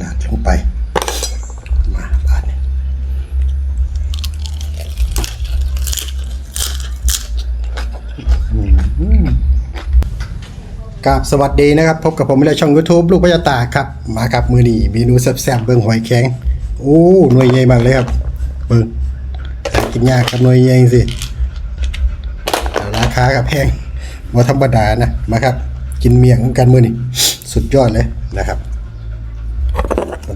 ลาดลงไป มาบาดนี้กับสวัสดีนะครับ พบกับผมในช่อง YouTube ลูกพญาตาครับ มาครับมือนี้เมนูแซ่บๆเบิ่งหอยแข็ง โอ้หน่วยใหญ่มากเลยครับ เบิ่งกินยากครับหน่วยใหญ่สิราคากับแพงว่าธรรมดานะมาครับ กินเมี่ยงกันมือนีสุดยอดเลยนะครับ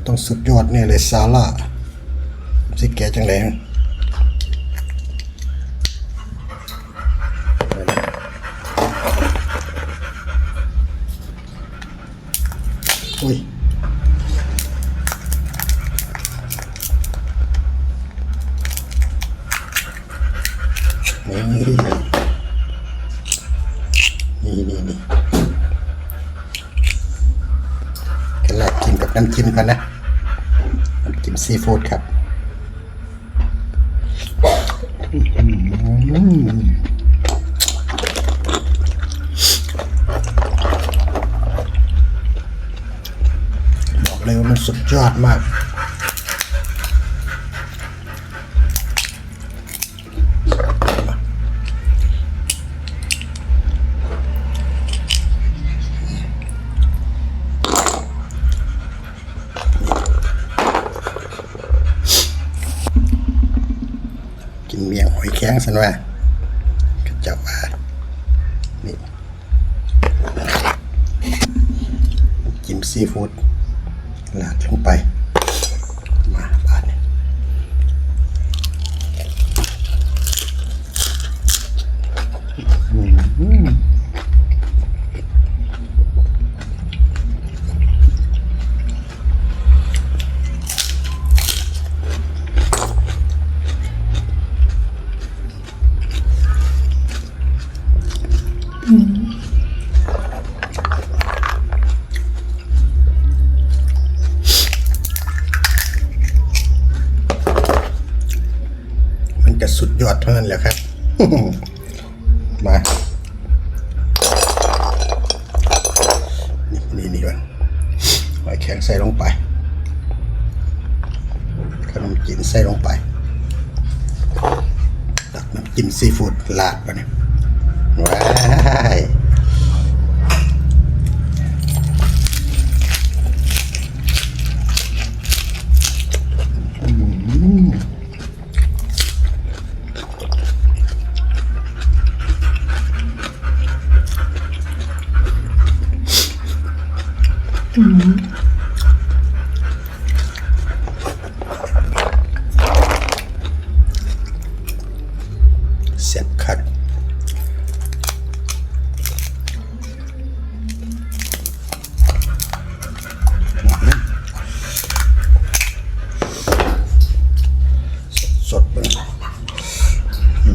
ต้องสุดยอดเนี่ยเลยซาล่าสิแกจังเลยอุ้ยนี่นี่นี่นี่กันแรกกินกับน้ำจิ้มกันนะ ซีฟู้ดครับบอกเลยว่ามันสุดยอดมาก สันว่าก็จะว่านี่จิ้มซีฟู้ดลาดลงไป นมจีนใส่ลงไปตักน้ำจิ้มซีฟู้ดลาดไปเนี่ยว้ายเ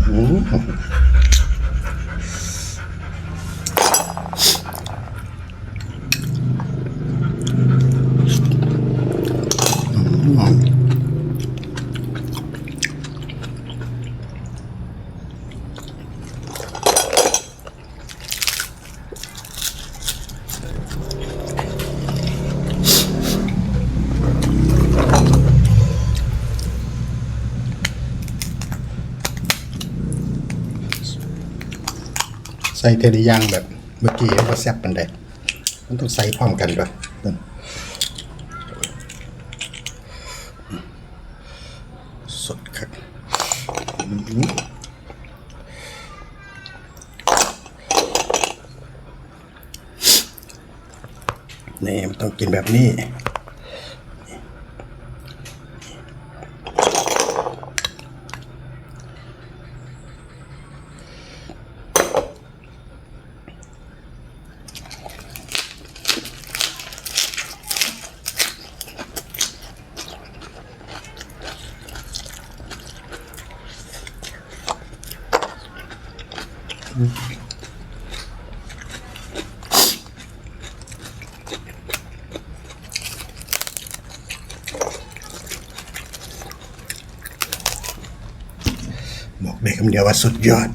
嗯。 ใส่เทระอยางแบบเมื่อกี้ก็แซ่บปันไดมันต้องใส่พร้อมกันด้วยสดครับนี่มันต้องกินแบบนี้ บอกได้คำเดียวว่าสุดยอด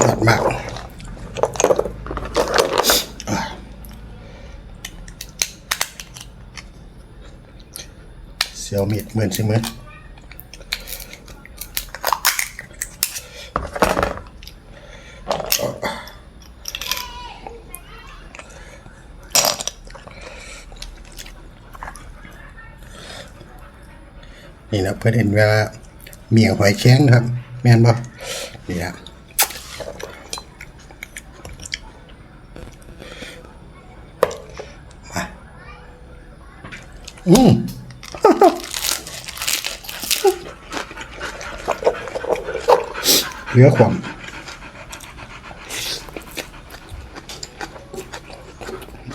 ยอดมากเสียวมีดเหมือนใช่ไหม นี่นะเพื่อนเห็นว่าเมี่ยงหอยแข้งครับ แม่นบ่นี่นะมาอืมเหลือความ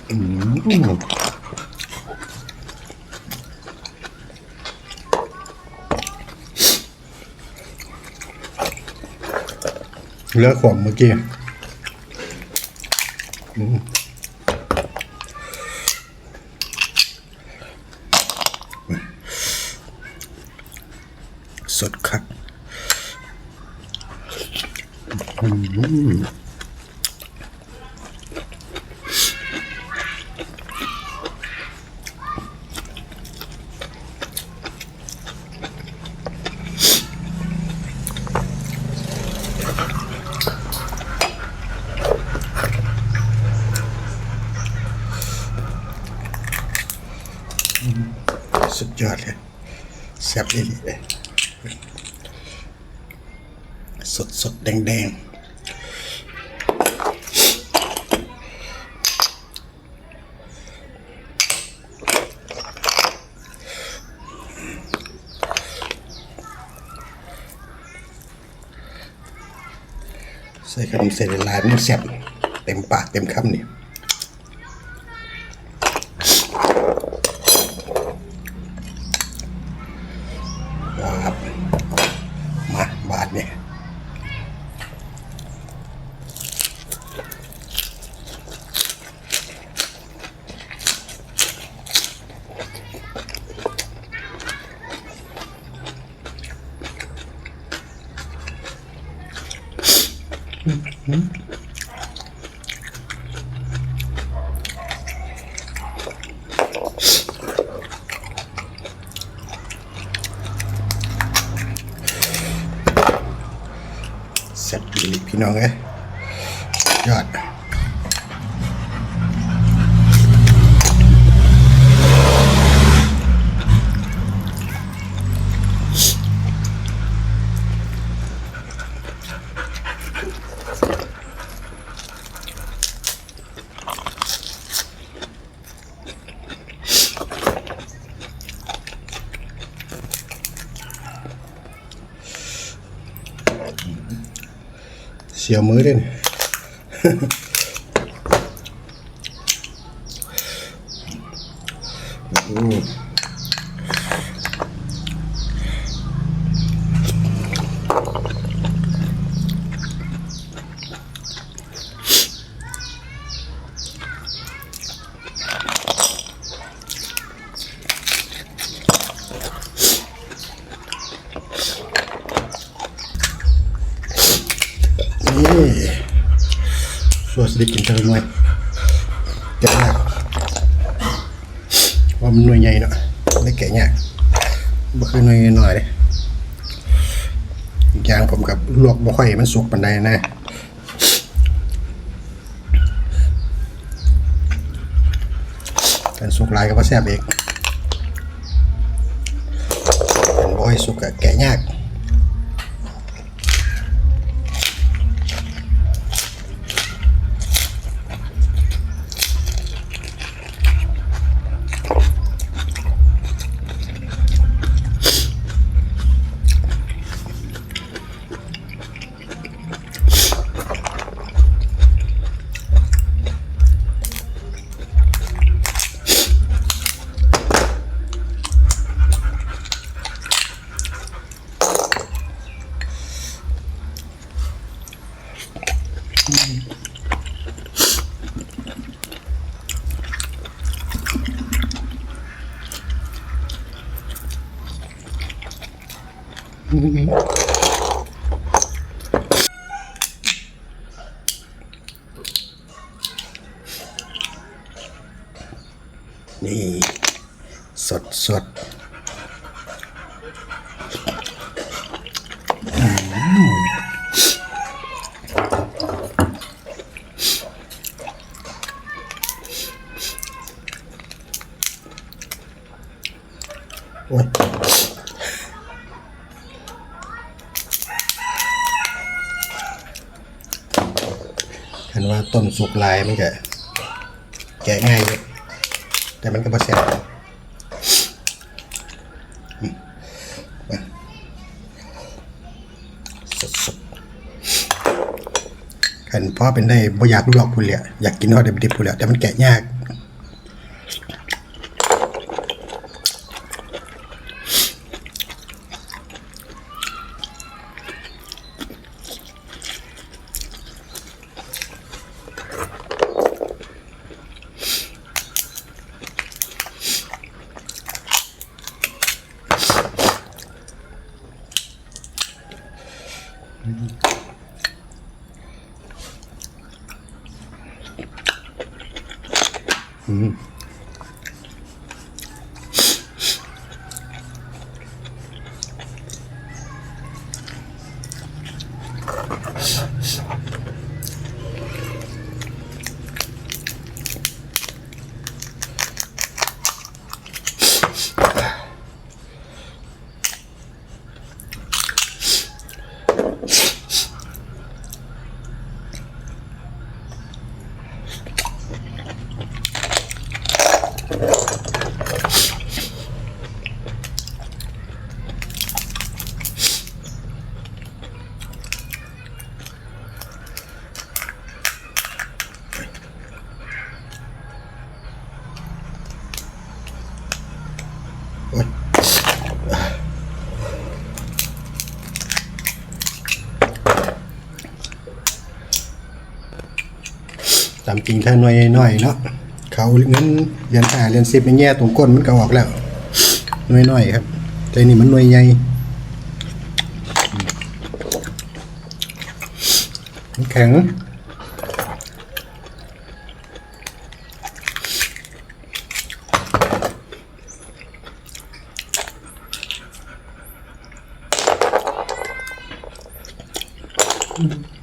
อืม เลือความเมื่อกี้อืมสดคัก สุด ยอดเลยแซ่บดีเลยสดสดแดงแดงใส่ขนมเสร็จลายมันแซ่บเต็มปากเต็มคำเนี่ครับ มาบาทเนี่ย เสร็จดี พี่น้องเอ้ยยอด เสียวมือด้วย 920 chẳng hạn và mình nuôi nhầy nữa lấy kẻ nhạc bất cứ nuôi หน่อยเลยอย่างผมกับลวกบ่ค่อยมันสุกปานใดนะกันสุกหลายก็บ่แซ่บอีกบ่ค่อยสุกก็แกะยาก นี่ สดสด โอ้ยเห็นว่าต้นสุก ลายมันก็แกะง่ายอยู่แต่มันก็บ่แซ่บขันพ่อเป็นได้บ่อยากลวกพูนเลยอยากกินฮอดดิบๆพูนเลยแต่มันแกะยาก ตามจริงถ้าหน่วยน้อยเนาะเขาเงินเรียนหาเรียนสิบในแง่ตรงก้นมันก็ออกแล้วหน่วยน้อยครับแต่นี่มันหน่วยใหญ่แข็งโ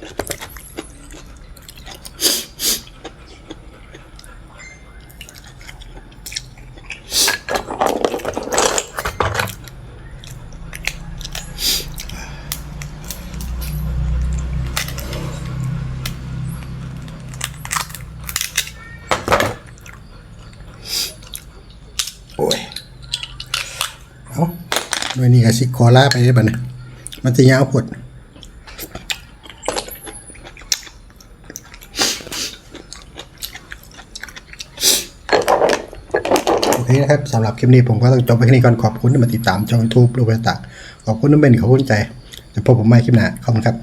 อ้ยเอาหน่วยนี้ก็สิคอล่าไปได้ป่ะเนี่ยมันจะยาวพดโอเคนะครับสำหรับคลิปนี้ผมก็ต้องจบไปแค่นี้ก่อนขอบคุณที่มาติดตามช่องยูทูบรูปต่างๆขอบคุณน้ำเบนขอบคุณใจ จะพบผมใหม่คลิปหน้าขอบคุณครับ